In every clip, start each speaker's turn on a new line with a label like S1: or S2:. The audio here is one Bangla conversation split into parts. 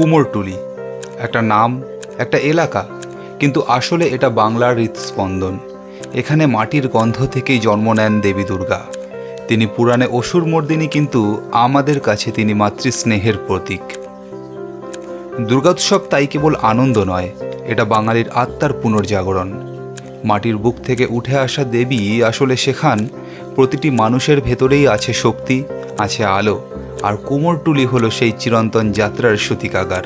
S1: কুমোরটুলি একটা নাম, একটা এলাকা, কিন্তু আসলে এটা বাংলার হৃৎস্পন্দন এখানে মাটির গন্ধ থেকেই জন্ম নেন দেবী দুর্গা। তিনি পুরাণে অসুর মর্দিনী, কিন্তু আমাদের কাছে তিনি মাতৃস্নেহের প্রতীক। দুর্গোৎসব তাই কেবল আনন্দ নয়, এটা বাঙালির আত্মার পুনর্জাগরণ। মাটির বুক থেকে উঠে আসা দেবী আসলে শেখান প্রতিটি মানুষের ভেতরেই আছে শক্তি, আছে আলো। আর কোমরটুলি হলো সেই চিরন্তন যাত্রার সূতিকাগার।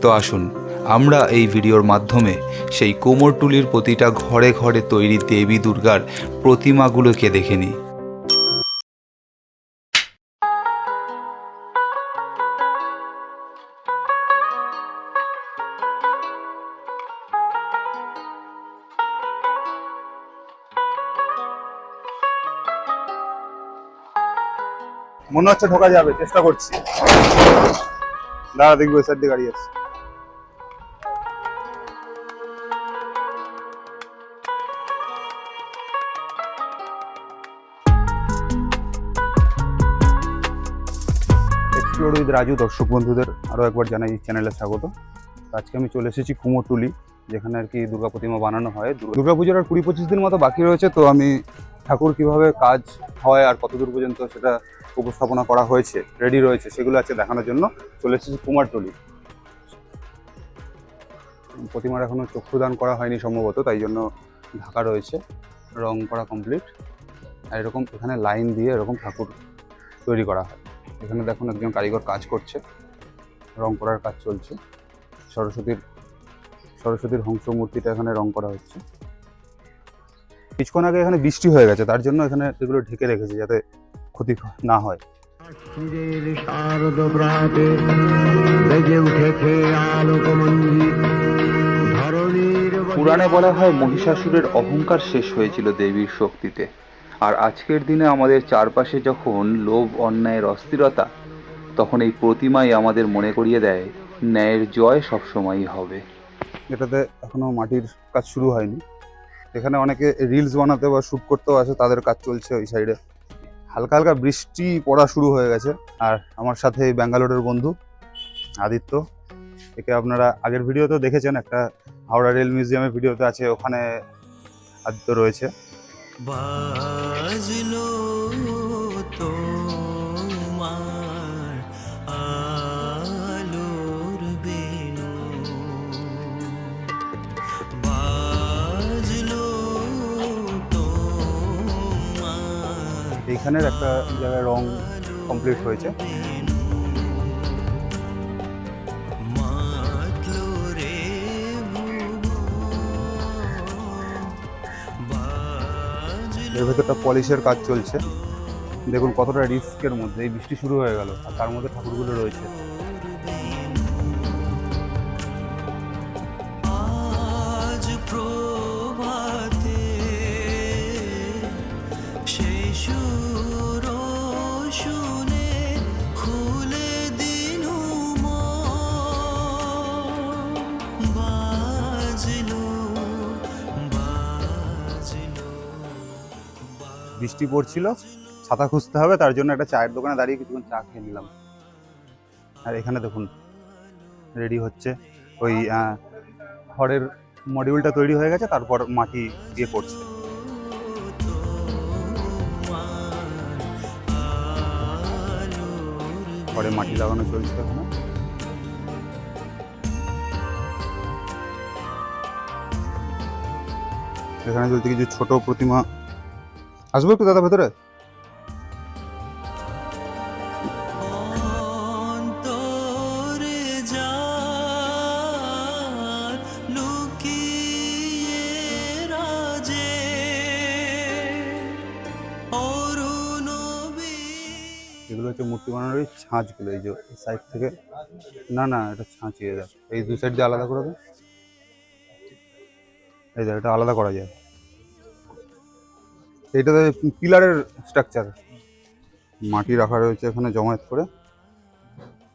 S1: তো আসুন, আমরা এই ভিডিওর মাধ্যমে সেই কোমরটুলির প্রতিটা ঘরে ঘরে তৈরি দেবী দুর্গার প্রতিমাগুলোকে দেখে নিই।
S2: মনে হচ্ছে ঢোকা যাবে, চেষ্টা করছি। দাঁড়া, দেখব ওই দিয়ে গাড়ি আছে। রাজু দর্শক বন্ধুদের আরও একবার জানাই চ্যানেলে স্বাগত। আজকে আমি চলে এসেছি কুমোরটুলি যেখানে আর কি দুর্গা প্রতিমা বানানো হয়। দুর্গা পুজোর আর কুড়ি পঁচিশ দিন মতো বাকি রয়েছে, তো আমি ঠাকুর কীভাবে কাজ হয় আর কতদূর পর্যন্ত সেটা উপস্থাপনা করা হয়েছে রেডি রয়েছে, সেগুলো আছে দেখানোর জন্য চলে এসেছি কুমারটুলি। প্রতিমার এখনও চক্ষুদান করা হয়নি সম্ভবত, তাই জন্য ঢাকা রয়েছে, রং করা কমপ্লিট আর এরকম এখানে লাইন দিয়ে এরকম ঠাকুর তৈরি করা হয়। এখানে দেখুন একজন কারিগর কাজ করছে, রং করার কাজ চলছে। সরস্বতীর সরস্বতীর হংস মূর্তিটা এখানে রং করা হচ্ছে। কিছুক্ষণ আগে এখানে বৃষ্টি হয়ে গেছে, তার জন্য এখানে এগুলো ঢেকে রেখেছে যাতে ক্ষতি না হয়।
S1: পুরাণে বলা হয় মহিষাসুরের অহংকার শেষ হয়েছিল দেবীর শক্তিতে। আর আজকের দিনে আমাদের চারপাশে যখন লোভ অন্যায়ের অস্থিরতা তখন এই প্রতিমাই আমাদের মনে করিয়ে দেয় ন্যায়ের জয় সবসময়ই হবে।
S2: এটাতে এখনও মাটির কাজ শুরু হয়নি। এখানে অনেকে রিলস বানাতে বা শ্যুট করতেও আসে তাদের কাজ চলছে ওই সাইডে হালকা হালকা বৃষ্টি পড়া শুরু হয়ে গেছে। আর আমার সাথে ব্যাঙ্গালোরের বন্ধু আদিত্য, একে আপনারা আগের ভিডিওতেও দেখেছেন, একটা হাওড়া রেল মিউজিয়ামের ভিডিওতে আছে, ওখানে আদিত্য রয়েছে।
S3: বাজলো তোমার
S2: এইখানের একটা জায়গায় রং কমপ্লিট হয়েছে। এর ভেতরটা পলিশের কাজ চলছে। দেখুন কতটা রিস্কের মধ্যে। এই বৃষ্টি শুরু হয়ে গেল আর তার মধ্যে ঠাকুরগুলো রয়েছে। বৃষ্টি পড়ছিল, ছাতা খুঁজতে হবে, তার জন্য একটা চায়ের দোকানে দাঁড়িয়ে কিছুক্ষণ চা খেয়ে নিলাম। আর এখানে দেখুন, রেডি হচ্ছে ওই খড়ের মডিউলটা তৈরি হয়ে গেছে, তারপর মাটি দিয়ে করছে। খড়ে মাটি লাগানো চলছে এখানে। এখানে চলছে কিছু ছোট প্রতিমা আসব একটু দাদা ভেতরে? এগুলো হচ্ছে মূর্তি বানানোর ওই ছাঁচগুলো এই যে সাইড থেকে। না না এটা ছাঁচিয়ে দেয় এই দু সাইড দিয়ে আলাদা করে দেয় এই দেখ এটা আলাদা করা যায়। এইটাতে পিলারের স্ট্রাকচার মাটি রাখা রয়েছে এখানে জমায়েত করে।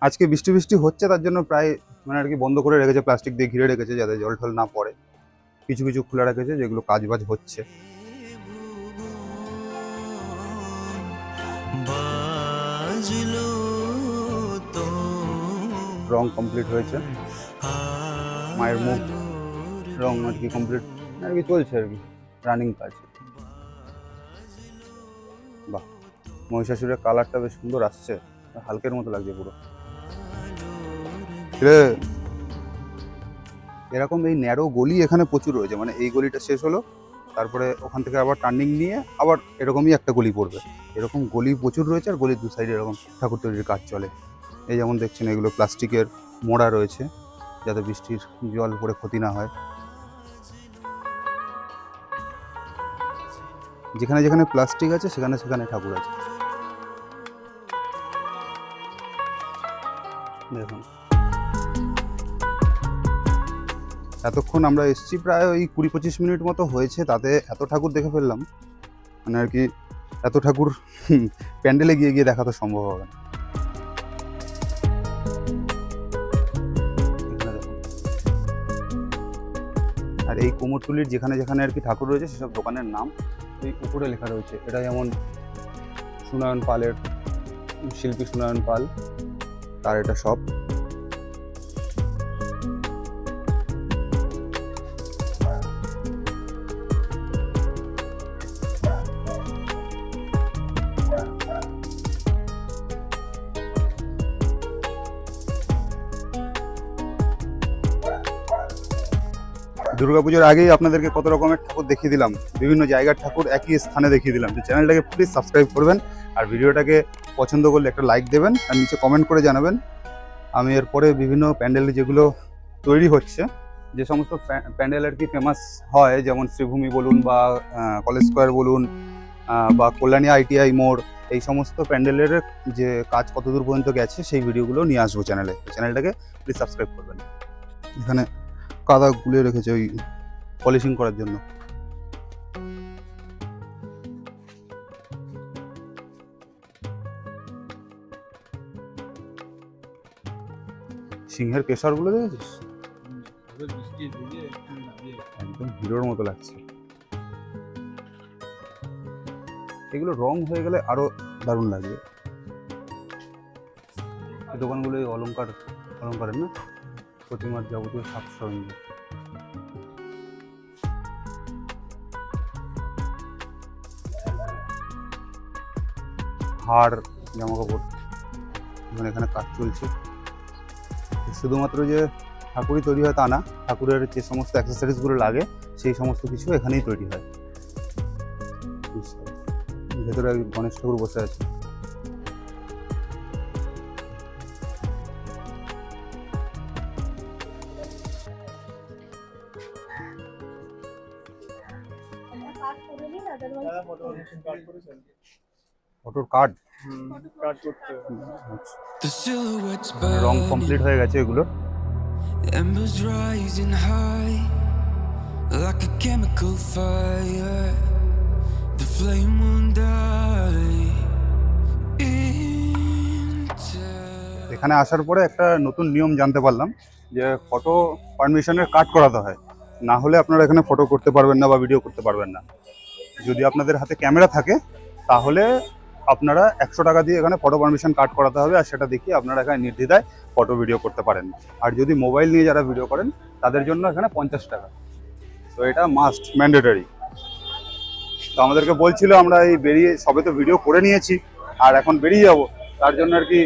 S2: আজকে বৃষ্টি বৃষ্টি হচ্ছে, তার জন্য প্রায় মানে আর কি বন্ধ করে রেখেছে প্লাস্টিক দিয়ে ঘিরে রেখেছে যাতে জল টল না পড়ে। কিছু কিছু খোলা রেখেছে যেগুলো কাজ বাজ হচ্ছে। রং কমপ্লিট হয়েছে। মায়ের মুখ, রং আর কি কমপ্লিট আর কি চলছে আর কি রানিং কাজ। বাহ, মহিষাসুরের কালারটা বেশ সুন্দর আসছে, হালকের মতো লাগছে পুরো। এরকম এই ন্যারো গলি এখানে প্রচুর রয়েছে মানে এই গলিটা শেষ হলো, তারপরে ওখান থেকে আবার টার্নিং নিয়ে আবার এরকমই একটা গলি পড়বে। এরকম গলি প্রচুর রয়েছে আর গলির দু সাইডে এরকম ঠাকুর তৈরির কাজ চলে। এই যেমন দেখছেন এগুলো প্লাস্টিকের মোড়া রয়েছে, যাতে বৃষ্টির জল পড়ে ক্ষতি না হয়। যেখানে যেখানে প্লাস্টিক আছে, সেখানে সেখানে ঠাকুর আছে। দেখুন। এতক্ষণ আমরা এসছি, প্রায় ওই কুড়ি পঁচিশ মিনিট মতো হয়েছে, তাতে এত ঠাকুর দেখে ফেললাম। মানে আর কি, এত ঠাকুর প্যান্ডেলে গিয়ে গিয়ে দেখা তো সম্ভব হবে না। আর এই কুমোরটুলির যেখানে যেখানে আর কি ঠাকুর রয়েছে, সেসব দোকানের নাম। এই উপরে লেখা রয়েছে। এটা যেমন সুনয়ন পালের শিল্পী সুনয়ন পাল তার এটা সব দুর্গাপুজোর আগেই আপনাদেরকে কত রকমের ঠাকুর দেখিয়ে দিলাম। বিভিন্ন জায়গার ঠাকুর একই স্থানে দেখিয়ে দিলাম। তো চ্যানেলটাকে প্লিজ সাবস্ক্রাইব করবেন আর ভিডিওটাকে পছন্দ করলে একটা লাইক দেবেন আর নিচে কমেন্ট করে জানাবেন। আমি এরপরে বিভিন্ন প্যান্ডেল যেগুলো তৈরি হচ্ছে, যে সমস্ত প্যা- প্যান্ডেল আর কি ফেমাস হয়, যেমন শ্রীভূমি বলুন বা কলেজ স্কোয়ার বলুন বা কল্যাণী আইটিআই মোড়, এই সমস্ত প্যান্ডেলের যে কাজ কতদূর পর্যন্ত গেছে সেই ভিডিওগুলো নিয়ে আসব চ্যানেলে। চ্যানেলটাকে প্লিজ সাবস্ক্রাইব করবেন। এখানে কাদা গুলিয়ে রেখেছে ওই পলিশিং করার জন্য। সিংহের কেশরগুলো দেখেছিস? একদম হিরোর মতো লাগছে। এগুলো রং হয়ে গেলে আরও দারুণ লাগবে দোকানগুলো এই অলংকার অলংকারের না? প্রতিমার যাবতীয় সাজ সরঞ্জাম হার জামা কাপড় এখানে কাজ চলছে। শুধুমাত্র যে ঠাকুরই তৈরি হয় তা না, ঠাকুরের যে সমস্ত অ্যাক্সেসরিজগুলো লাগে, সেই সমস্ত কিছু এখানেই তৈরি হয়। ভেতরে গণেশ ঠাকুর বসে আছে। ফটোর কার্ড
S3: silhouettes
S2: রং কমপ্লিট হয়ে গেছে এগুলো।
S3: Embers rising high like a chemical fire. The flame won't die.
S2: এখানে আসার পরে একটা নতুন নিয়ম জানতে পারলাম যে ফটো পারমিশনের কাট করাতে হয়। না হলে আপনারা এখানে ফটো করতে পারবেন না বা ভিডিও করতে পারবেন না। যদি আপনাদের হাতে ক্যামেরা থাকে তাহলে আপনারা একশো টাকা দিয়ে এখানে ফটো পারমিশন কাট করাতে হবে আর সেটা দেখিয়ে আপনারা এখানে নির্দ্বিধায় ফটো ভিডিও করতে পারেন। আর যদি মোবাইল নিয়ে যারা ভিডিও করেন, তাদের জন্য এখানে পঞ্চাশ টাকা। তো এটা মাস্ট ম্যান্ডেটারি তো আমাদেরকে বলছিল আমরা এই বেরিয়ে সবে তো ভিডিও করে নিয়েছি, আর এখন বেরিয়ে যাব। তার জন্য আর কি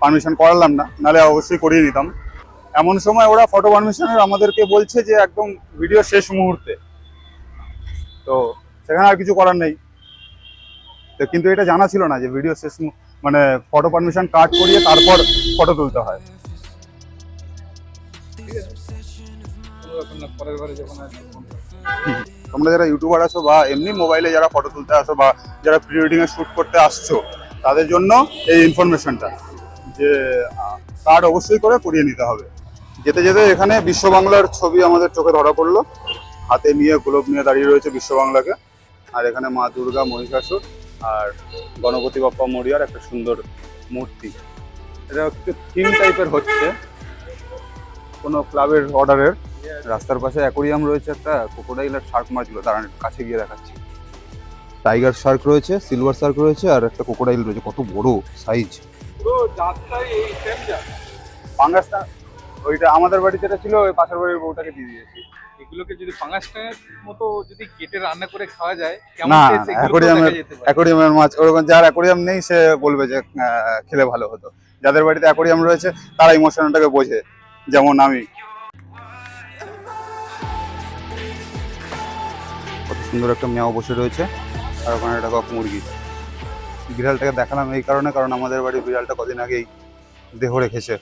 S2: পারমিশন করালাম না, নাহলে অবশ্যই করিয়ে নিতাম। এমন সময় ওরা ফটো পারমিশনের আমাদেরকে বলছে যে একদম ভিডিও শেষ মুহূর্তে। তো সেখানে আর কিছু করার নেই। তো কিন্তু এটা জানা ছিল না যে ভিডিও শেষ মানে ফটো পারমিশন কাট করিয়ে তারপর ফটো তুলতে হয়। তোমরা যারা ইউটিউবার আছো বা এমনি মোবাইলে যারা ফটো তুলতে আসো বা যারা প্রি ওয়েডিং এ শুট করতে আসছো, তাদের জন্য এই ইনফরমেশনটা যে কার্ড অবশ্যই করে করিয়ে নিতে হবে। যেতে যেতে এখানে বিশ্ব বাংলার ছবি আমাদের চোখে ধরা পড়ল। হাতে নিয়ে গোলক নিয়ে দাঁড়িয়ে রয়েছে বিশ্ব বাংলাকে। আর এখানে মা দুর্গা মহিষাসুর। আর গণপতি বাপ্পা মরিয়ার একটা সুন্দর মূর্তি। এটা একটু থিম টাইপের হচ্ছে। কোনো ক্লাবের অর্ডারের রাস্তার পাশে অ্যাকোরিয়াম রয়েছে একটা ক্রোকোডাইল আর শার্ক মাছগুলো দাঁড়ান কাছে গিয়ে দেখাচ্ছি। টাইগার শার্ক রয়েছে সিলভার শার্ক রয়েছে আর একটা ক্রোকোডাইল রয়েছে কত বড় সাইজ পাঙ্গাসটা ওইটা আমাদের বাড়ি যেটা ছিল ওই পাশের বাড়ির বউটাকে দিয়ে দিয়েছি।
S4: এগুলোকে যদি পাঙাশটার মতো যদি কেটে রান্না করে খাওয়া যায় কেমন
S2: না অ্যাকোরিয়ামের। অ্যাকোরিয়ামের মাছ ওরকম যার অ্যাকোরিয়াম নেই সে বলবে যে খেলে ভালো হতো। যাদের বাড়িতে অ্যাকোরিয়াম রয়েছে তারা ইমোশনটাকে বোঝে যেমন আমি। কত সুন্দর একটা মেয়াও বসে রয়েছে আর ওখানে একটা কক মুরগি। বিড়ালটাকে দেখালাম এই কারণে কারণ আমাদের বাড়ির বিড়ালটা কদিন আগেই দেহ রেখেছে।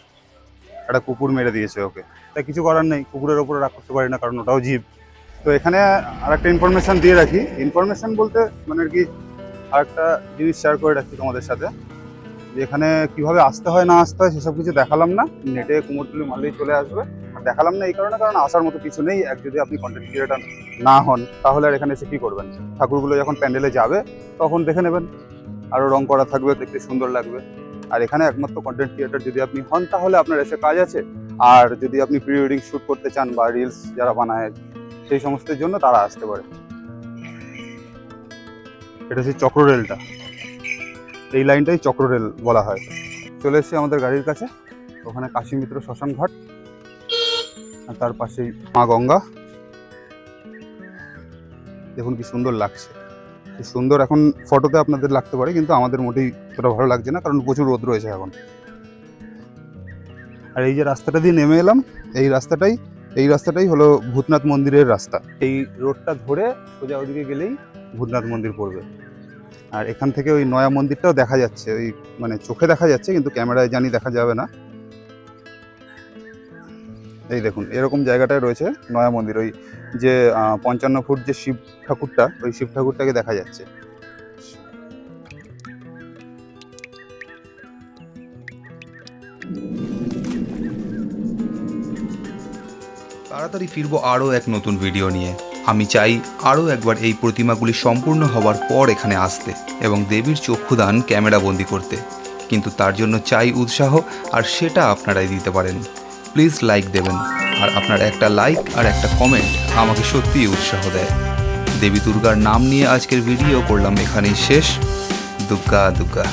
S2: একটা কুকুর মেরে দিয়েছে ওকে। তাই কিছু করার নেই, কুকুরের ওপরে রাগ করতে পারি না, কারণ ওটাও জীব। তো এখানে আর একটা ইনফরমেশন দিয়ে রাখি। ইনফরমেশন বলতে মানে আর কি আরেকটা জিনিস শেয়ার করে রাখি তোমাদের সাথে। যে এখানে কীভাবে আসতে হয়, না আসতে হয়, সেসব কিছু দেখালাম না। নেটে কুমোরটুলি মারলেই চলে আসবে। আর দেখালাম না এই কারণে, কারণ আসার মতো কিছু নেই। এক যদি আপনি কন্টেন্ট ক্রিয়েটার না হন, তাহলে আর এখানে এসে কী করবেন? ঠাকুরগুলো যখন প্যান্ডেলে যাবে, তখন দেখে নেবেন। আরও রং করা থাকবে, দেখতে সুন্দর লাগবে। আর এখানে একমাত্র কন্টেন্ট ক্রিয়েটার যদি আপনি হন, তাহলে আপনার এসে কাজ আছে। আর যদি আপনি প্রি ওয়েডিং শ্যুট করতে চান বা রিলস যারা বানায়, সেই সমস্তের জন্য তারা আসতে পারে। এটা হচ্ছে চক্র রেলটা এই লাইনটাই চক্র রেল বলা হয়। চলে এসেছি আমাদের গাড়ির কাছে। ওখানে কাশী মিত্র শ্মশান ঘাট। আর তার পাশেই মা গঙ্গা। দেখুন কি সুন্দর লাগছে। সুন্দর এখন ফটোতে আপনাদের লাগতে পারে, কিন্তু আমাদের মোটেই অতটা ভালো লাগছে না, কারণ প্রচুর রোদ রয়েছে এখন। আর এই যে রাস্তাটা দিয়ে নেমে এলাম, এই রাস্তাটাই এই রাস্তাটাই হলো ভূতনাথ মন্দিরের রাস্তা। এই রোডটা ধরে সোজা ওদিকে গেলেই ভূতনাথ মন্দির পড়বে। আর এখান থেকে ওই নয়া মন্দিরটাও দেখা যাচ্ছে, ওই মানে চোখে দেখা যাচ্ছে, কিন্তু ক্যামেরায় জানি দেখা যাবে না। এই দেখুন, এরকম জায়গাটায় রয়েছে নয়া মন্দির। ওই যে পঞ্চান্ন ফুট যে শিব ঠাকুরটা, ওই শিব ঠাকুরটাকে দেখা যাচ্ছে।
S1: তাড়াতাড়ি ফিরবো আরও এক নতুন ভিডিও নিয়ে। আমি চাই আরও একবার এই প্রতিমাগুলি সম্পূর্ণ হওয়ার পর এখানে আসতে এবং দেবীর চক্ষুদান ক্যামেরা বন্দি করতে। কিন্তু তার জন্য চাই উৎসাহ, আর সেটা আপনারাই দিতে পারেন। প্লিজ লাইক দেবেন। আর আপনার একটা লাইক আর একটা কমেন্ট আমাকে সত্যিই উৎসাহ দেয়। দেবী দুর্গার নাম নিয়ে আজকের ভিডিও করলাম এখানেই শেষ। দুগ্গা দুর্গা